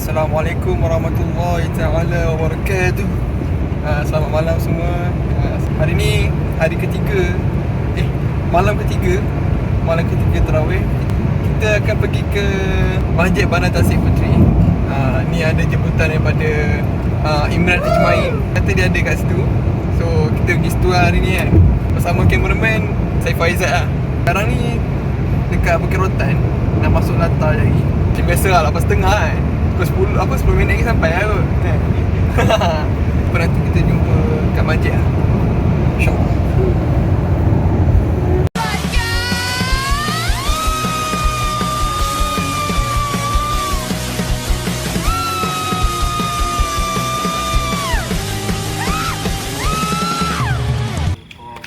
Assalamualaikum warahmatullahi taala wabarakatuh. Uh, selamat malam semua. Uh, hari ni hari ketiga eh malam ketiga malam ketiga tarawih. Kita akan pergi ke Masjid Bandar Tasik Puteri. Uh, ni ada jemputan daripada Imran Ijmail. Kata dia ada kat situ. So kita pergi situ lah hari ni kan. Bersama cameraman saya Faizal lah. Sekarang ni dekat Bukit Rotan Nak masuk latar lagi Macam biasa lah lepas tengah kan Pukul 10, apa 10 minit lagi sampai lah kot. Kan? Apa nanti kita jumpa kat masjid lah. InsyaAllah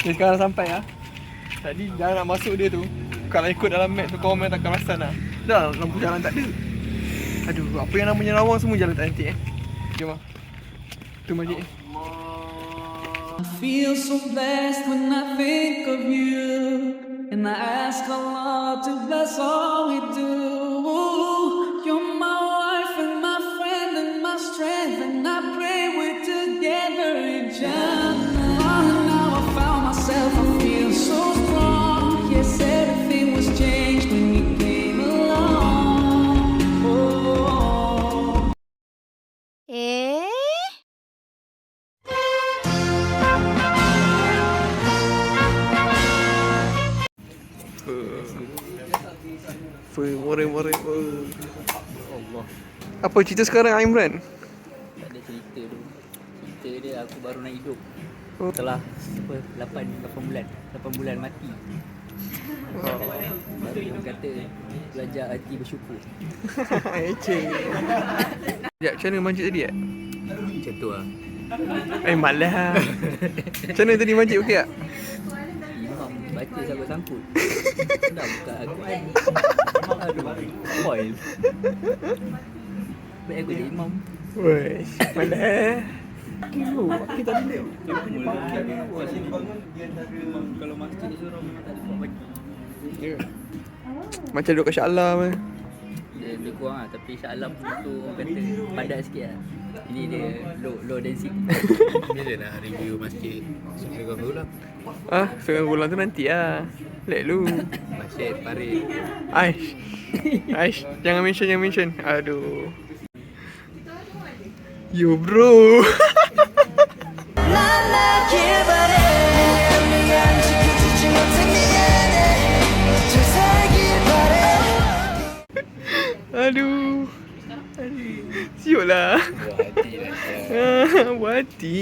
Okay, sekarang sampai lah. Tadi jalan nak masuk dia tu. Kalau ikut dalam map tu kau main takkan perasan lah. Dah lampu jalan tak ada Aduh apa yang namanya lawang semua jalan tak nanti eh? Jom lah. Tu masjid eh I feel so blessed when I think of you, and I ask Allah to bless all we do. Fe, more more Allah. Apa cerita sekarang Imran? Tak ada cerita tu. Cerita dia aku baru nak hidup. Oh. Setelah apa, 8, 8 bulan. 8 bulan mati. Oh. Baru orang kata Belajar hati bersyukur. Eceh Sekejap, macam mana masjid tadi eh? Macam tu lah. Eh malah Macam mana tadi masjid okey tak? Imam baca sampai sangkut. Dah buka Al-Quran Aduh. Spoil Baik aku jadi imam. Woi, malah Kilo, kita tak boleh. Kalau masjid ni seorang memang tak ada pagi Ya. Macam duduk kat Shah Alam eh. dia, dia kurang lah Tapi Shah Alam tu orang kata padat sikit lah. Ini dia low, low density. Bila nak review masjid Surga Ulang Ah, seorang bulan tu nanti lah. Let lu. Masjid Parit Aish. Aish, jangan mention, jangan mention. Aduh. Yo bro. Aduh. Siut lah. Buat hati lah Ah, Buat hati.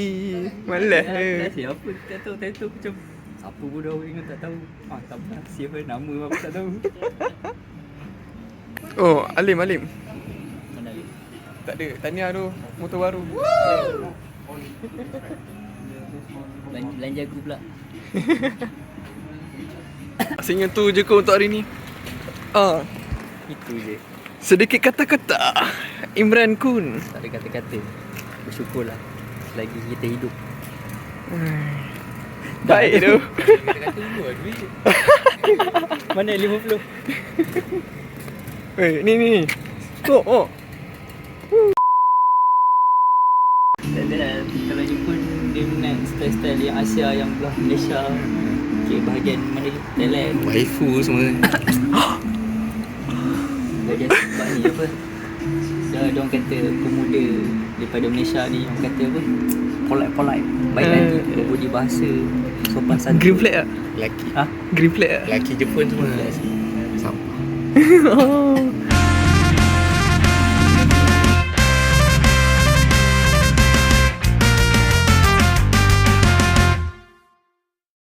Malas eh. siapa tak tahu tak tahu macam apa pun dah orang tak tahu. Ah tak pernah siapa nama apa tak tahu. Oh, Alim, Alim. Mana ni? Tak ada. Tahniah tu. Motor baru. Belanja, aku pula. Asalnya tu je kau untuk hari ni. Ah, Itu je. Sedikit kata-kata. Imran Kun. Tak ada kata-kata. Bersyukurlah selagi kita hidup. Baik tu. Kata-kata dulu lah duit Mana 50? Eh, ni ni. ni. Oh, oh. Tak ada lah. Kalau jumpa dia nak style-style yang Asia yang belah Malaysia. Okay, bahagian mana Thailand. Waifu semua Bahagian sebab ni apa. Dia orang kata pemuda daripada Malaysia ni orang kata apa? Polite-polite. Baik Eh. hati, berbudi bahasa, sopan santun. Green flag tak? Laki Ha? Green flag tak? Laki Jepun semua Sampah oh.